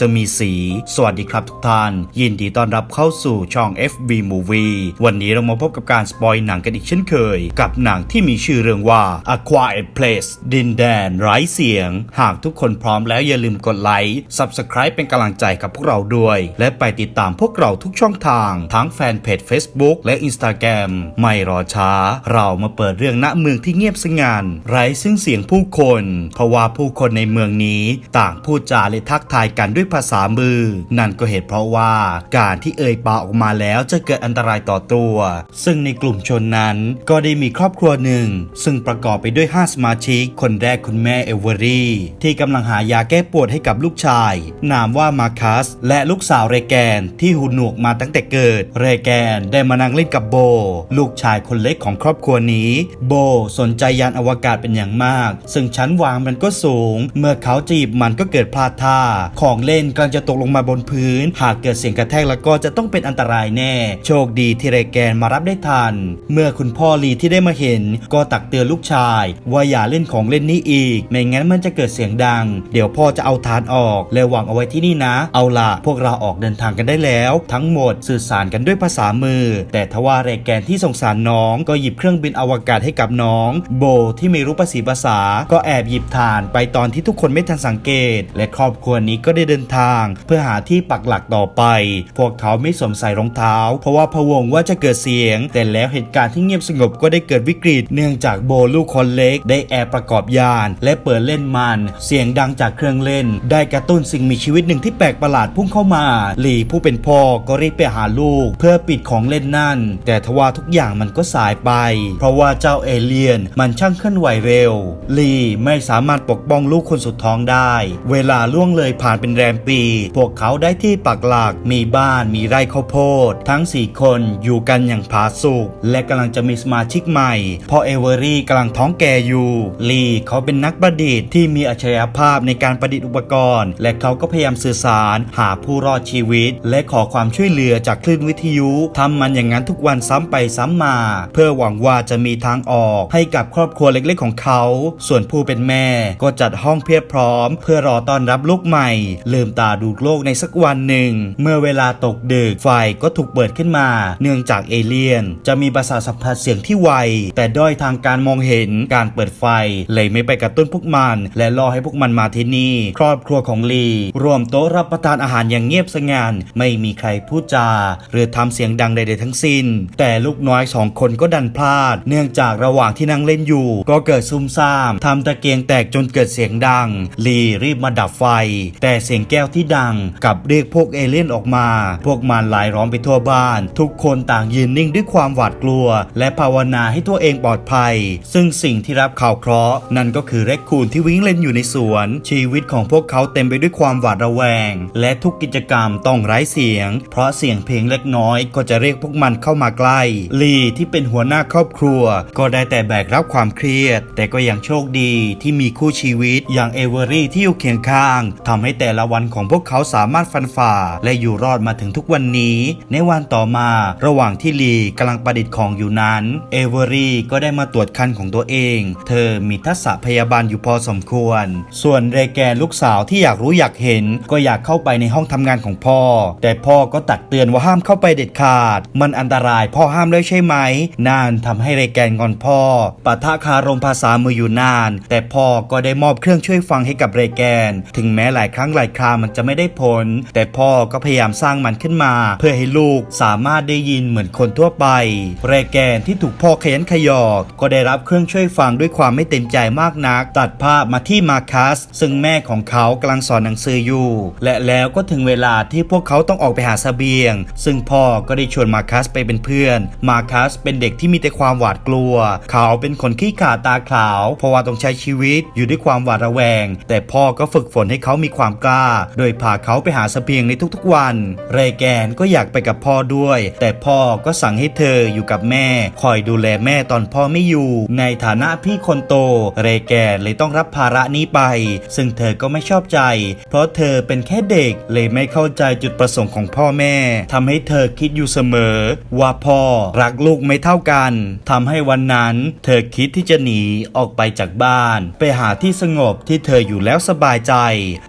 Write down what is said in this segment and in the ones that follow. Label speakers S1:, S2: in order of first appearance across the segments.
S1: จะมีสี สวัสดีครับทุกท่าน ยินดีต้อนรับเข้าสู่ช่อง FB Movie วันนี้เรามาพบกับการสปอยหนังกันอีกเช่นเคย กับหนังที่มีชื่อเรื่องว่า A Quiet Place ดินแดนไร้เสียง หากทุกคนพร้อมแล้วอย่าลืมกดไลค์ Subscribe เป็นกำลังใจกับพวกเราด้วย และไปติดตามพวกเราทุกช่องทาง ทั้งแฟนเพจ Facebook และ Instagram ไม่รอช้า เรามาเปิดเรื่องณเมืองที่เงียบสงันไร้ซึ่งเสียงผู้คน เพราะว่าผู้คนในเมืองนี้ ต่างพูดจาและทักทายกันด้วยภาษามือ นั่นก็เหตุเพราะว่าการที่เอ่ยปากออกมาแล้วจะเกิดอันตรายต่อตัว ซึ่งในกลุ่มชนนั้นก็ได้มีครอบครัวหนึ่ง ซึ่งประกอบไปด้วย 5 สมาชิก คนแรกคุณแม่เอเวอรี่ ที่กำลังหายาแก้ปวดให้กับลูกชาย นามว่ามาคัส และลูกสาวเรแกน ที่หูหนวกมาตั้งแต่เกิด เรแกนได้มานั่งเล่นกับโบ ลูกชายคนเล็กของครอบครัวนี้ โบสนใจยานอวกาศเป็นอย่างมาก ซึ่งชั้นวางมันก็สูง เมื่อเขาจีบมันก็เกิดพลาดท่าของเล่นกำลังจะตกลงมาบนพื้น หากเกิดเสียงกระแทกแล้วก็จะต้องเป็นอันตรายแน่ โชคดีที่เรแกนมารับได้ทัน เมื่อคุณพ่อลีที่ได้มาเห็น ก็ตักเตือนลูกชาย ว่าอย่าเล่นของเล่นนี้อีก ไม่งั้นมันจะเกิดเสียงดัง เดี๋ยวพ่อจะเอาทานออก และวางเอาไว้ที่นี่นะ เอาล่ะพวกเราออกเดินทางกันได้แล้ว ทั้งหมดสื่อสารกันด้วยภาษามือ แต่ทว่าเรแกนที่สงสารน้อง ก็หยิบเครื่องบินอวกาศให้กับน้อง โบที่ไม่รู้ภาษีภาษา ก็แอบหยิบฐานไปตอนที่ทุกคนไม่ทันสังเกต และครอบครัวนี้ก็ได้เดินทาง เพื่อหาที่ปักหลักต่อไป พวกเขาไม่สวมใส่รองเท้า เพราะว่าพะวงว่าจะเกิดเสียง แต่แล้วเหตุการณ์ที่เงียบสงบก็ได้เกิดวิกฤต เนื่องจากโบลูกคนเล็ก ได้แอบประกอบยาน และเปิดเล่นมัน เสียงดังจากเครื่องเล่น ได้กระตุ้นสิ่งมีชีวิตหนึ่งที่แปลกประหลาดพุ่งเข้ามาหลีผู้เป็นพ่อก็รีบไปหาลูก เพื่อปิดของเล่นนั่น แต่ทว่าทุกอย่างมันก็สายไป เพราะว่าเจ้าเอเลี่ยนมันช่างเคลื่อนไหวเร็วลีไม่สามารถปกป้องลูกคนสุดท้องได้ เวลาล่วงเลยผ่านเป็นแรมปี พวกเขาได้ที่ปักหลักมีบ้านมีไร่ข้าวโพด ทั้ง 4 คนอยู่กันอย่างผาสุกและกำลังจะมีสมาชิกใหม่เพราะเอเวอรี่กำลังท้องแก่อยู่ ลีเขาเป็นนักประดิษฐ์ที่มีอัจฉริยภาพในการประดิษฐ์อุปกรณ์ และเขาก็พยายามสื่อสารหาผู้รอดชีวิต และขอความช่วยเหลือจากคลื่นวิทยุทำมันอย่างนั้นทุกวันซ้ำไปซ้ำมา เพื่อหวังว่าจะมีทางออกให้กับครอบครัวเล็กๆของเขา ส่วนผู้เป็นแม่ก็จัดห้องเพียบพร้อม เพื่อรอต้อนรับลูกใหม่ลืมตาดูโลกในสักวันหนึ่ง เมื่อเวลาตกดึกไฟก็ถูกเปิดขึ้นมา เนื่องจากเอเลี่ยน จะมีประสาทสัมผัสเสียงที่ไว แต่ด้อยทางการมองเห็นการเปิดไฟ เลยไม่ไปกระตุ้นพวกมัน และรอให้พวกมันมาที่นี่ ครอบครัวของลีรวมโต๊ะรับประทานอาหารอย่างเงียบสงันไม่มีใครพูดจา หรือทำเสียงดังใดๆทั้งสิ้น แต่ลูกน้อยสองคนก็ดันพลาด เนื่องจากระหว่างที่นั่งเล่นอยู่ ก็เกิดซุ่มซ่ามทำตะเกียงแตกจนเกิดเสียงดัง ลีรีบมาดับไฟ แต่เสียียงแก้วที่ดัง กับเรียกพวกเอเลี่ยนออกมา พวกมันหลายล้อมไปทั่วบ้าน ทุกคนต่างยืนนิ่งด้วยความหวาดกลัว และภาวนาให้ตัวเองปลอดภัย ซึ่งสิ่งที่รับข่าวเคราะห์นั่นก็คือแรคคูนที่วิ่งเล่นอยู่ในสวน ชีวิตของพวกเขาเต็มไปด้วยความหวาดระแวง และทุกกิจกรรมต้องไร้เสียง เพราะเสียงเพลงเล็กน้อยก็จะเรียกพวกมันเข้ามาใกล้ลีที่เป็นหัวหน้าครอบครัว ก็ได้แต่แบกรับความเครียด แต่ก็ยังโชคดีที่มีคู่ชีวิตอย่างเอเวอรี่ที่อยู่เคียงข้างทำให้แต่ละวันของพวกเขาสามารถฟันฝ่า และอยู่รอดมาถึงทุกวันนี้ ในวันต่อมาระหว่างที่ลีกำลังประดิษฐ์ของอยู่นั้น เอเวอรี่ก็ได้มาตรวจคันของตัวเอง เธอมีทักษะพยาบาลอยู่พอสมควร ส่วนเรแกนลูกสาวที่อยากรู้อยากเห็น ก็อยากเข้าไปในห้องทำงานของพ่อ แต่พ่อก็ตักเตือนว่าห้ามเข้าไปเด็ดขาด มันอันตรายพ่อห้ามเลยใช่ไหม นานทำให้เรแกนงอนพ่อปะทะคารมภาษามืออยู่นาน แต่พ่อก็ได้มอบเครื่องช่วยฟังให้กับเรแกน ถึงแม้หลายครั้งหลายครามันจะไม่ได้ผล แต่พ่อก็พยายามสร้างมันขึ้นมา เพื่อให้ลูกสามารถได้ยินเหมือนคนทั่วไปเรแกนที่ถูกพ่อขยันขยอก ก็ได้รับเครื่องช่วยฟังด้วยความไม่เต็มใจมากนัก ตัดภาพมาที่มาคัส ซึ่งแม่ของเขากำลังสอนหนังสืออยู่ และแล้วก็ถึงเวลาที่พวกเขาต้องออกไปหาเสบียง ซึ่งพ่อก็ได้ชวนมาคัสไปเป็นเพื่อน มาคัสเป็นเด็กที่มีแต่ความหวาดกลัว เขาเป็นคนขี้ขาดตาขาว เพราะว่าต้องใช้ชีวิตอยู่ด้วยความหวาดระแวง แต่พ่อก็ฝึกฝนให้เขามีความกล้าโดยพาเขาไปหาสเสบียงในทุกๆวัน เรแกนก็อยากไปกับพ่อด้วย แต่พ่อก็สั่งให้เธออยู่กับแม่ คอยดูแลแม่ตอนพ่อไม่อยู่ ในฐานะพี่คนโต เรแกนเลยต้องรับภาระนี้ไป ซึ่งเธอก็ไม่ชอบใจ เพราะเธอเป็นแค่เด็กเลยไม่เข้าใจจุดประสงค์ของพ่อแม่ทำให้เธอคิดอยู่เสมอ ว่าพ่อรักลูกไม่เท่ากันทำให้วันนั้น เธอคิดที่จะหนีออกไปจากบ้าน ไปหาที่สงบที่เธออยู่แล้วสบายใจ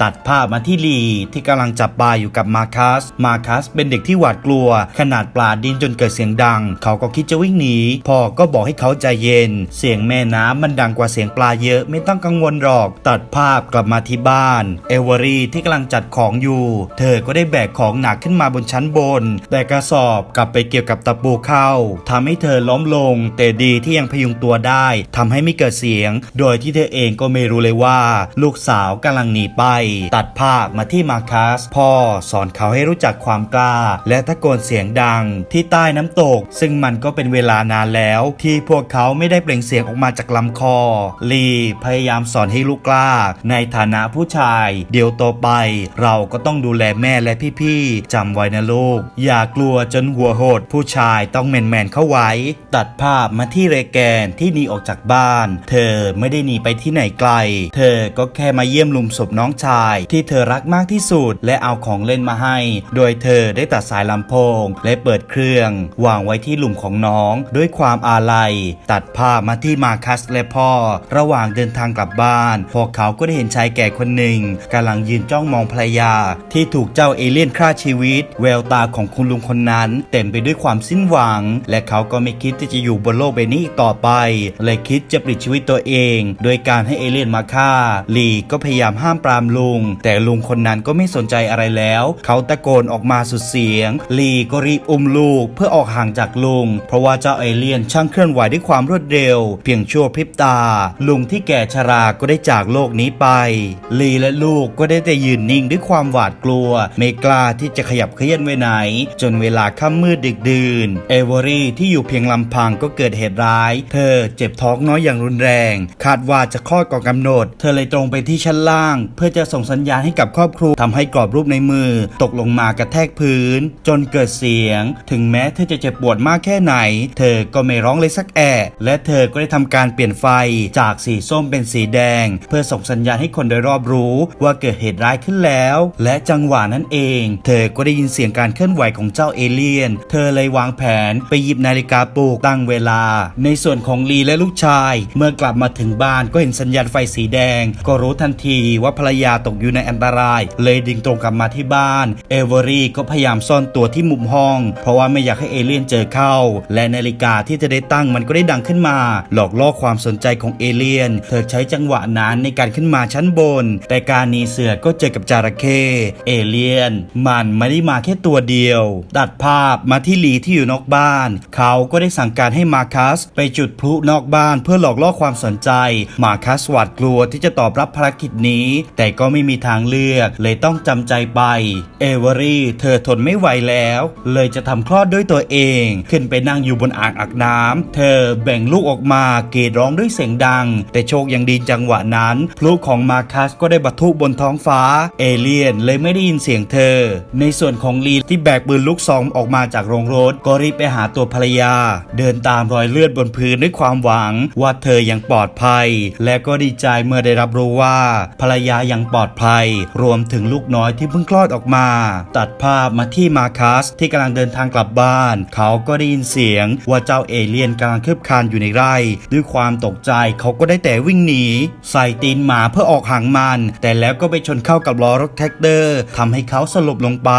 S1: ตัดภาพมาที่ลีที่กำลังจับปลาอยู่กับมาคัส มาคัสเป็นเด็กที่หวาดกลัว ขนาดปลาดิ้นจนเกิดเสียงดัง เขาก็คิดจะวิ่งหนีพ่อก็บอกให้เขาใจเย็น เสียงแม่น้ำมันดังกว่าเสียงปลาเยอะไม่ต้องกังวลหรอก ตัดภาพกลับมาที่บ้าน เอเวอรี่ที่กำลังจัดของอยู่ เธอก็ได้แบกของหนักขึ้นมาบนชั้นบน แต่กระสอบกลับไปเกี่ยวกับตะปูเข้าทำให้เธอล้มลง แต่ดีที่ยังพยุงตัวได้ทำให้ไม่เกิดเสียง โดยที่เธอเองก็ไม่รู้เลยว่า ลูกสาวกำลังหนีไป ตัดภาพมาที่มาคัส พ่อสอนเขาให้รู้จักความกล้า และตะโกนเสียงดังที่ใต้น้ำตก ซึ่งมันก็เป็นเวลานานแล้ว ที่พวกเขาไม่ได้เปล่งเสียงออกมาจากลำคอ ลีพยายามสอนให้ลูกกล้า ในฐานะผู้ชาย เดี๋ยวโตไป เราก็ต้องดูแลแม่และพี่ๆจำไว้นะลูก อย่ากลัวจนหัวโหด ผู้ชายต้องแมนๆเข้าไว้ ตัดภาพมาที่เรแกนที่หนีออกจากบ้าน เธอไม่ได้หนีไปที่ไหนไกล เธอก็แค่มาเยี่ยมลุมศพน้องชาย ที่เธอรักมากที่สุด และเอาของเล่นมาให้ โดยเธอได้ตัดสายลำโพง และเปิดเครื่อง วางไว้ที่หลุมของน้อง ด้วยความอาลัย ตัดภาพมาที่มาคัสและพ่อ ระหว่างเดินทางกลับบ้าน พวกเขาก็ได้เห็นชายแก่คนหนึ่งกำลังยืนจ้องมองภรรยา ที่ถูกเจ้าเอเลี่ยนฆ่าชีวิต แววตาของคุณลุงคนนั้น เต็มไปด้วยความสิ้นหวัง และเขาก็ไม่คิดที่จะอยู่บนโลกใบนี้อีกต่อไป เลยคิดจะปลิดชีวิตตัวเอง โดยการให้เอเลี่ยนมาฆ่าลีก็พยายามห้ามปรามลุง แต่ลุงงคนนั้นก็ไม่สนใจอะไรแล้ว เขาตะโกนออกมาสุดเสียง ลีก็รีบอุ้มลูกเพื่อออกห่างจากลุง เพราะว่าเจ้าเอเลี่ยนช่างเคลื่อนไหวด้วยความรวดเร็ว เพียงชั่วพริบตา ลุงที่แก่ชราก็ได้จากโลกนี้ไป ลีและลูกก็ได้แต่ยืนนิ่งด้วยความหวาดกลัว ไม่กล้าที่จะขยับเขยื้อนไปไหน จนเวลาค่ำมืดดึกดื่น เอเวอรี่ที่อยู่เพียงลำพังก็เกิดเหตุร้าย เธอเจ็บท้องน้อยอย่างรุนแรง คาดว่าจะคลอดก่อนกำหนด เธอเลยตรงไปที่ชั้นล่าง เพื่อจะส่งสัญญาณให้กับครอบครัวทำให้กรอบรูปในมือ ตกลงมากระแทกพื้น จนเกิดเสียง ถึงแม้เธอจะเจ็บปวดมากแค่ไหน เธอก็ไม่ร้องเลยสักแอะและเธอก็ได้ทำการเปลี่ยนไฟจากสีส้มเป็นสีแดง เพื่อส่งสัญญาณให้คนโดยรอบรู้ว่าเกิดเหตุร้ายขึ้นแล้ว และจังหวะนั้นเอง เธอก็ได้ยินเสียงการเคลื่อนไหวของเจ้าเอเลี่ยน เธอเลยวางแผนไปหยิบนาฬิกาปลุกตั้งเวลา ในส่วนของลีและลูกชาย เมื่อกลับมาถึงบ้านก็เห็นสัญญาณไฟสีแดง ก็รู้ทันทีว่าภรรยาตกอยู่ในอันตราย เลยดิงตรงกลับมาที่บ้าน เอเวอรี่ก็พยายามซ่อนตัวที่มุมห้อง เพราะว่าไม่อยากให้เอเลี่ยนเจอเข้า และนาฬิกาที่จะได้ตั้งมันก็ได้ดังขึ้นมา หลอกล่อความสนใจของเอเลี่ยน เธอใช้จังหวะนั้นในการขึ้นมาชั้นบน แต่การนีเสือก็เจอกับจระเข้เอเลี่ยน มันไม่ได้มาแค่ตัวเดียว ตัดภาพมาที่ลีที่อยู่นอกบ้าน เขาก็ได้สั่งการให้มาคัสไปจุดพลุนอกบ้านเพื่อหลอกล่อความสนใจ มาคัสหวาดกลัวที่จะตอบรับภารกิจนี้ แต่ก็ไม่มีทางเลือกเลยต้องจำใจไป เอเวอรี่เธอทนไม่ไหวแล้ว เลยจะทำคลอดด้วยตัวเอง ขึ้นไปนั่งอยู่บนอ่างอาบน้ำเธอแบ่งลูกออกมาเกรดร้องด้วยเสียงดัง แต่โชคยังดีจังหวะนั้นพลุของมาคัสก็ได้บรรทุบนท้องฟ้า เอเลียนเลยไม่ได้ยินเสียงเธอ ในส่วนของลีที่แบกปืนลูกซองออกมาจากโรงรถก็รีบไปหาตัวภรรยา เดินตามรอยเลือดบนพื้นด้วยความหวังว่าเธอยังปลอดภัย และก็ดีใจเมื่อได้รับรู้ว่าภรรยายังปลอดภัยรวมถึงลูกน้อยที่เพิ่งคลอดออกมา ตัดภาพมาที่มาคัสที่กำลังเดินทางกลับบ้าน เขาก็ได้ยินเสียงว่าเจ้าเอเลี่ยนกำลังคืบคานอยู่ในไร่ ด้วยความตกใจเขาก็ได้แต่วิ่งหนี ใส่ตีนหมาเพื่อออกห่างมัน แต่แล้วก็ไปชนเข้ากับล้อรถแท็กเตอร์ทำให้เขาสลบลงไป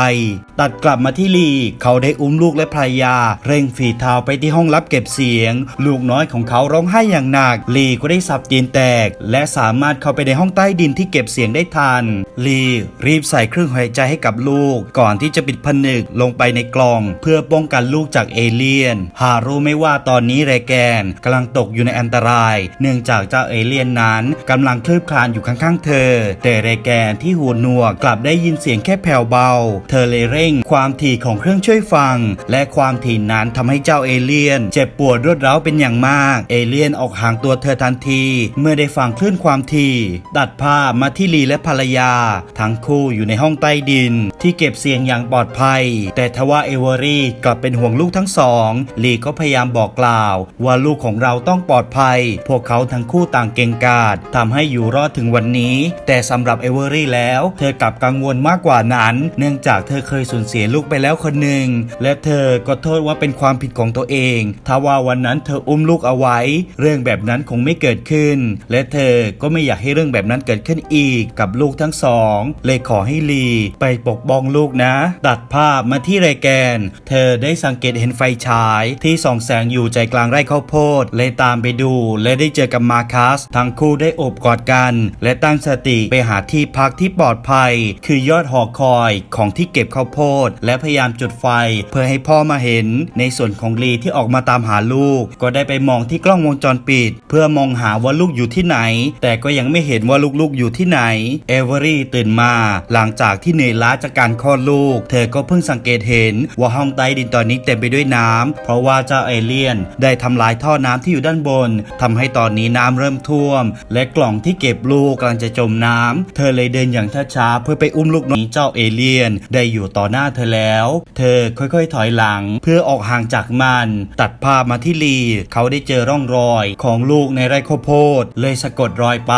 S1: ตัดกลับมาที่ลี เขาได้อุ้มลูกและภรรยา เร่งฝีเท้าไปที่ห้องรับเก็บเสียง ลูกน้อยของเขาร้องไห้อย่างหนักลีก็ได้สับตีนแตก และสามารถเข้าไปในห้องใต้ดินที่เก็บเสียงได้ทันลีรีบใส่เครื่องหายใจให้กับลูก ก่อนที่จะปิดผนึกลงไปในกล่อง เพื่อป้องกันลูกจากเอเลี่ยน หารู้ไม่ว่าตอนนี้เรแกนกำลังตกอยู่ในอันตราย เนื่องจากเจ้าเอเลี่ยนนั้นกำลังคลืบคลานอยู่ข้างๆเธอ แต่เรแกนที่หูหนวกกลับได้ยินเสียงแค่แผ่วเบา เธอเลยเร่งความถี่ของเครื่องช่วยฟัง และความถี่นั้นทำให้เจ้าเอเลี่ยน เจ็บปวดรวดร้าวเป็นอย่างมาก เอเลี่ยนออกห่างตัวเธอทันที เมื่อได้ฟังคลื่นความถี่ ตัดภาพมาที่ลีและภรรยาทั้งคู่อยู่ในห้องใต้ดิน ที่เก็บเสียงอย่างปลอดภัย แต่ทว่าเอเวอรี่กลับเป็นห่วงลูกทั้งสองลีก็พยายามบอกกล่าว ว่าลูกของเราต้องปลอดภัย พวกเขาทั้งคู่ต่างเก่งกาจทำให้อยู่รอดถึงวันนี้ แต่สำหรับเอเวอรี่แล้ว เธอกลับกังวลมากกว่านั้น เนื่องจากเธอเคยสูญเสียลูกไปแล้วคนหนึ่งและเธอก็โทษว่าเป็นความผิดของตัวเองทว่าวันนั้นเธออุ้มลูกเอาไว้ เรื่องแบบนั้นคงไม่เกิดขึ้น และเธอก็ไม่อยากให้เรื่องแบบนั้นเกิดขึ้นอีกกับลูกทั้งสอง2 เลยขอให้ลีไปปกป้องลูกนะ ตัดภาพมาที่ไรแกน เธอได้สังเกตเห็นไฟฉาย ที่ส่องแสงอยู่ใจกลางไร่ข้าวโพด เลยตามไปดู และได้เจอกับมาคัส ทั้งคู่ได้อบกอดกัน และตั้งสติไปหาที่พักที่ปลอดภัย คือยอดหอคอยของที่เก็บข้าวโพด และพยายามจุดไฟ เพื่อให้พ่อมาเห็น ในส่วนของลีที่ออกมาตามหาลูก ก็ได้ไปมองที่กล้องวงจรปิด เพื่อมองหาว่าลูกอยู่ที่ไหน แต่ก็ยังไม่เห็นว่าลูกๆอยู่ที่ไหนเอเวอรี่ตื่นมา หลังจากที่เหนื่อยล้าจากการคลอดลูก เธอก็เพิ่งสังเกตเห็นว่าห้องใต้ดินตอนนี้เต็มไปด้วยน้ำเพราะว่าเจ้าเอเลี่ยน ได้ทำลายท่อน้ำที่อยู่ด้านบนทำให้ตอนนี้น้ำเริ่มท่วม และกล่องที่เก็บลูกกำลังจะจมน้ำเธอเลยเดินอย่างช้าๆเพื่อไปอุ้มลูกน้อยเจ้าเอเลี่ยน ได้อยู่ต่อหน้าเธอแล้ว เธอค่อยๆถอยหลังเพื่อออกห่างจากมัน ตัดภาพมาที่ลีเขาได้เจอร่องรอยของลูกในไร่ข้าวโพด เลยสะกดรอยไป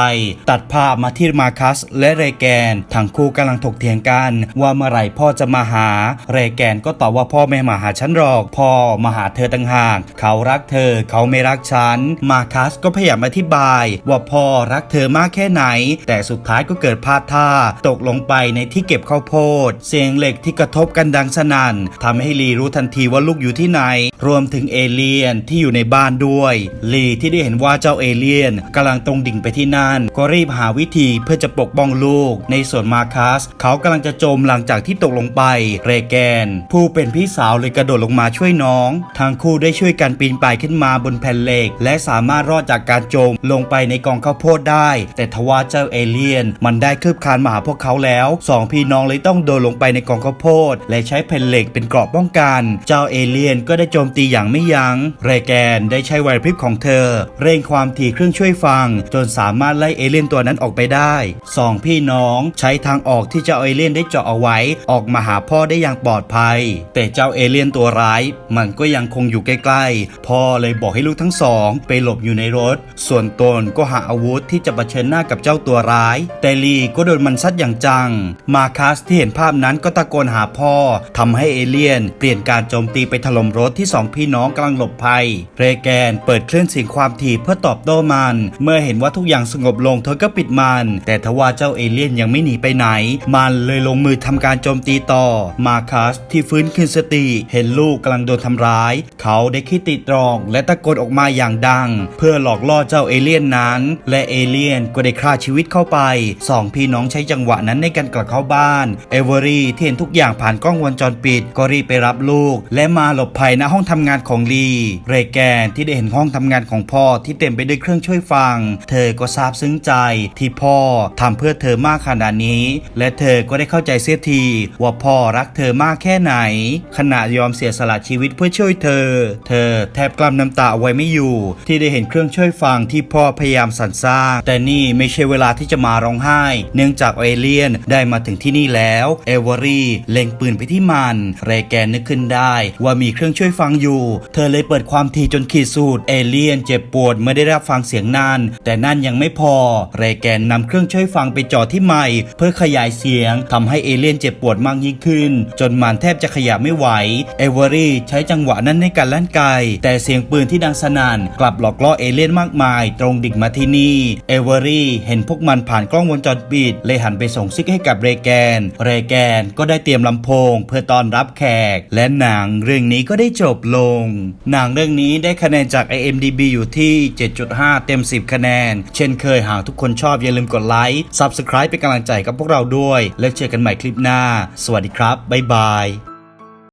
S1: ตัดภาพมาที่มาคัสและเรแกนทั้งคู่กำลังถกเถียงกัน ว่าเมื่อไหร่พ่อจะมาหา เรแกนก็ตอบว่าพ่อไม่มาหาฉันหรอก พ่อมาหาเธอต่างหากเขารักเธอเขาไม่รักฉัน มาคัสก็พยายามอธิบาย ว่าพ่อรักเธอมากแค่ไหน แต่สุดท้ายก็เกิดพลาดท่า ตกลงไปในที่เก็บข้าวโพด เสียงเหล็กที่กระทบกันดังสนั่นทำให้ลีรู้ทันทีว่าลูกอยู่ที่ไหน รวมถึงเอเลียนที่อยู่ในบ้านด้วยลีที่ได้เห็นว่าเจ้าเอเลียนกำลังตรงดิ่งไปที่นั่น ก็รีบหาวิธีเพื่อจะปกป้องลูกในส่วนมาคัสเขากำลังจะจมหลังจากที่ตกลงไป เรแกน ผู้เป็นพี่สาวเลยกระโดดลงมาช่วยน้อง ทั้งคู่ได้ช่วยกันปีนป่ายขึ้นมาบนแผ่นเหล็ก และสามารถรอดจากการจมลงไปในกองข้าวโพดได้ แต่ทว่าเจ้าเอเลี่ยน มันได้คืบคานมาหาพวกเขาแล้วสองพี่น้องเลยต้องโดดลงไปในกองข้าวโพด และใช้แผ่นเหล็กเป็นเกราะป้องกัน เจ้าเอเลี่ยนก็ได้โจมตีอย่างไม่ยัง้ง เรแกนได้ใช้ไหวพริบของเธอ เร่งความถี่เครื่องช่วยฟัง จนสามารถไล่เอเลี่ยนตัวนั้นออกไปได้สองพี่น้องใช้ทางออกที่เจ้าเอเลี่ยนได้เจาะเอาไว้ ออกมาหาพ่อได้อย่างปลอดภัย แต่เจ้าเอเลี่ยนตัวร้าย มันก็ยังคงอยู่ใกล้ๆ พ่อเลยบอกให้ลูกทั้งสอง ไปหลบอยู่ในรถ ส่วนตนก็หาอาวุธที่จะเผชิญหน้ากับเจ้าตัวร้าย แต่ลีก็โดนมันซัดอย่างจัง มาคัสที่เห็นภาพนั้นก็ตะโกนหาพ่อทำให้เอเลี่ยน เปลี่ยนการโจมตีไปถล่มรถที่สองพี่น้องกำลังหลบภัย เรแกนเปิดเครื่องเสียงความถี่เพื่อตอบโต้มัน เมื่อเห็นว่าทุกอย่างสงบลงเธอก็ปิดมัน แต่ทว่าเจ้าเอเลี่ยนยังไม่หนีไปไหน มันเลยลงมือทำการโจมตีต่อ มาคัสที่ฟื้นคืนสติ เห็นลูกกำลังโดนทำร้าย เขาได้คิดติตรอง และตะโกนออกมาอย่างดัง เพื่อหลอกล่อเจ้าเอเลี่ยนนั้น และเอเลี่ยนก็ได้ฆ่าชีวิตเข้าไปสองพี่น้องใช้จังหวะนั้นในการกลับเข้าบ้านเอเวอรี่ที่เห็นทุกอย่างผ่านกล้องวงจรปิดก็รีบไปรับลูก และมาหลบภัยณห้องทำงานของลีเรแกนที่ได้เห็นห้องทำงานของพ่อที่เต็มไปด้วยเครื่องช่วยฟัง เธอก็ซาบซึ้งใจที่พ่อทำเพื่อเธอมากขนาดนี้ และเธอก็ได้เข้าใจเสียทีว่าพ่อรักเธอมากแค่ไหน ขณะยอมเสียสละชีวิตเพื่อช่วยเธอ เธอแทบกลั้นน้ำตาเอาไว้ไม่อยู่ ที่ได้เห็นเครื่องช่วยฟังที่พ่อพยายามสรรสร้างแต่นี่ไม่ใช่เวลาที่จะมาร้องไห้ เนื่องจากเอเลียนได้มาถึงที่นี่แล้วเอเวอรี่เล็งปืนไปที่มัน เรแกนนึกขึ้นได้ ว่ามีเครื่องช่วยฟังอยู่ เธอเลยเปิดความถี่จนขีดสุดเอเลียนเจ็บปวดเมื่อได้รับฟังเสียงนั่นแต่นั่นยังไม่พอ เรแกนนำเครื่องช่วยฟังไปจ่อที่ไมค์เพื่อขยายเสียงทำให้เอเลียนเจ็บปวดมากยิ่งขึ้น จนมันแทบจะขยับไม่ไหว เอเวอรี่ใช้จังหวะนั้นในการลั่นไกแต่เสียงปืนที่ดังสนั่นกลับหลอกล่อเอเลี่ยนมากมาย ตรงดิ่งมาที่นี่ เอเวอรี่เห็นพวกมันผ่านกล้องวงจรปิด เลยหันไปส่งซิกให้กับเรแกน เรแกนก็ได้เตรียมลำโพง เพื่อต้อนรับแขก และหนังเรื่องนี้ก็ได้จบลง หนังเรื่องนี้ได้คะแนนจาก IMDB อยู่ที่ 7.5 เต็ม 10 คะแนน เช่นเคยหากทุกคนชอบอย่าลืมกดไลค์ Subscribe เป็นกกำลังใจกับพวกเราด้วย แล้วเจอกันใหม่คลิปหน้า สวัสดีครับ บ๊ายบาย